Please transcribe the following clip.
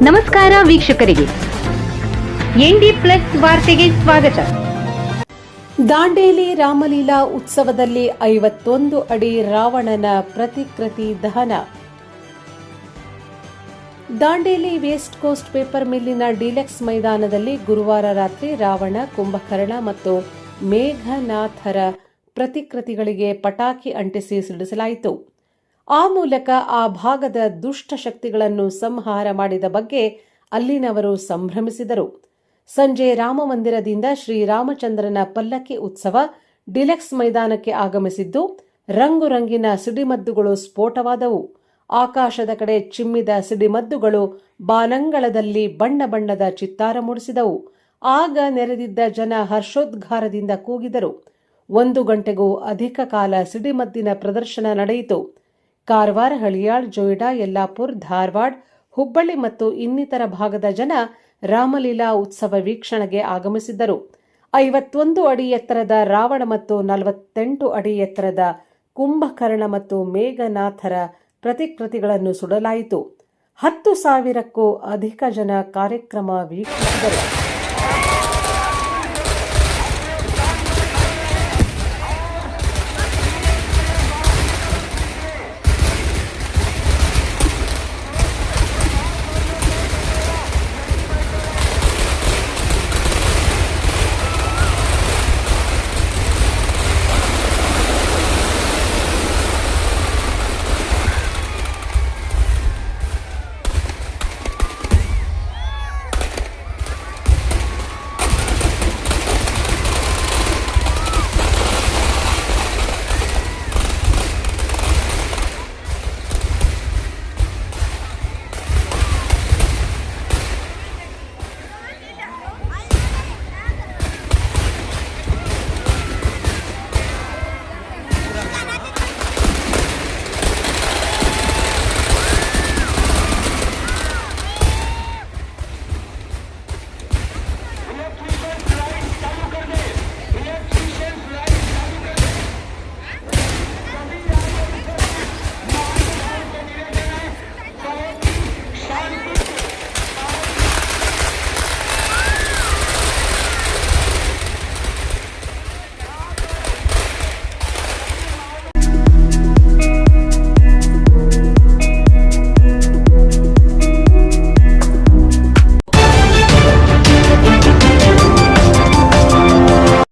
ನಮಸ್ಕಾರ ವೀಕ್ಷಕರಿಗೆ. ND plus ವಾರ್ತೆಗೆ ಸ್ವಾಗತ. ದಾಂಡೇಲಿ ರಾಮಲೀಲಾ ಉತ್ಸವದಲ್ಲಿ ಐವತ್ತೊಂದು ಅಡಿ ರಾವಣನ ಪ್ರತಿಕೃತಿ ದಹನ. ದಾಂಡೇಲಿ ವೇಸ್ಟ್ ಕೋಸ್ಟ್ ಪೇಪರ್ ಮಿಲ್ಲಿನ ಡಿಲೆಕ್ಸ್ ಮೈದಾನದಲ್ಲಿ ಗುರುವಾರ ರಾತ್ರಿ ರಾವಣ, ಕುಂಭಕರ್ಣ ಮತ್ತು ಮೇಘನಾಥರ ಪ್ರತಿಕೃತಿಗಳಿಗೆ ಪಟಾಕಿ ಅಂಟಿಸಿ ಸಿಡಿಸಲಾಯಿತು. ಆ ಮೂಲಕ ಆ ಭಾಗದ ದುಷ್ಟ ಶಕ್ತಿಗಳನ್ನು ಸಂಹಾರ ಮಾಡಿದ ಬಗ್ಗೆ ಅಲ್ಲಿನವರು ಸಂಭ್ರಮಿಸಿದರು. ಸಂಜೆ ರಾಮಮಂದಿರದಿಂದ ಶ್ರೀರಾಮಚಂದ್ರನ ಪಲ್ಲಕ್ಕಿ ಉತ್ಸವ ಡಿಲೆಕ್ಸ್ ಮೈದಾನಕ್ಕೆ ಆಗಮಿಸಿದ್ದು ರಂಗು ರಂಗಿನ ಸಿಡಿಮದ್ದುಗಳು ಸ್ಫೋಟವಾದವು. ಆಕಾಶದ ಕಡೆ ಚಿಮ್ಮಿದ ಸಿಡಿಮದ್ದುಗಳು ಬಾನಂಗಳದಲ್ಲಿ ಬಣ್ಣ ಬಣ್ಣದ ಚಿತ್ತಾರ ಮೂಡಿಸಿದವು. ಆಗ ನೆರೆದಿದ್ದ ಜನ ಹರ್ಷೋದ್ಗಾರದಿಂದ ಕೂಗಿದರು. ಒಂದು ಗಂಟೆಗೂ ಅಧಿಕ ಕಾಲ ಸಿಡಿಮದ್ದಿನ ಪ್ರದರ್ಶನ ನಡೆಯಿತು. ಕಾರವಾರ, ಹಳಿಯಾಳ್, ಜೊಯ್ಡಾ, ಯಲ್ಲಾಪುರ್, ಧಾರವಾಡ, ಹುಬ್ಬಳ್ಳಿ ಮತ್ತು ಇನ್ನಿತರ ಭಾಗದ ಜನ ರಾಮಲೀಲಾ ಉತ್ಸವ ವೀಕ್ಷಣೆಗೆ ಆಗಮಿಸಿದ್ದರು. ಐವತ್ತೊಂದು ಅಡಿ ಎತ್ತರದ ರಾವಣ ಮತ್ತು ನಲವತ್ತೆಂಟು ಅಡಿ ಎತ್ತರದ ಕುಂಭಕರ್ಣ ಮತ್ತು ಮೇಘನಾಥರ ಪ್ರತಿಕೃತಿಗಳನ್ನು ಸುಡಲಾಯಿತು. ಹತ್ತು ಸಾವಿರಕ್ಕೂ ಅಧಿಕ ಜನ ಕಾರ್ಯಕ್ರಮ ವೀಕ್ಷಿಸಿದರು.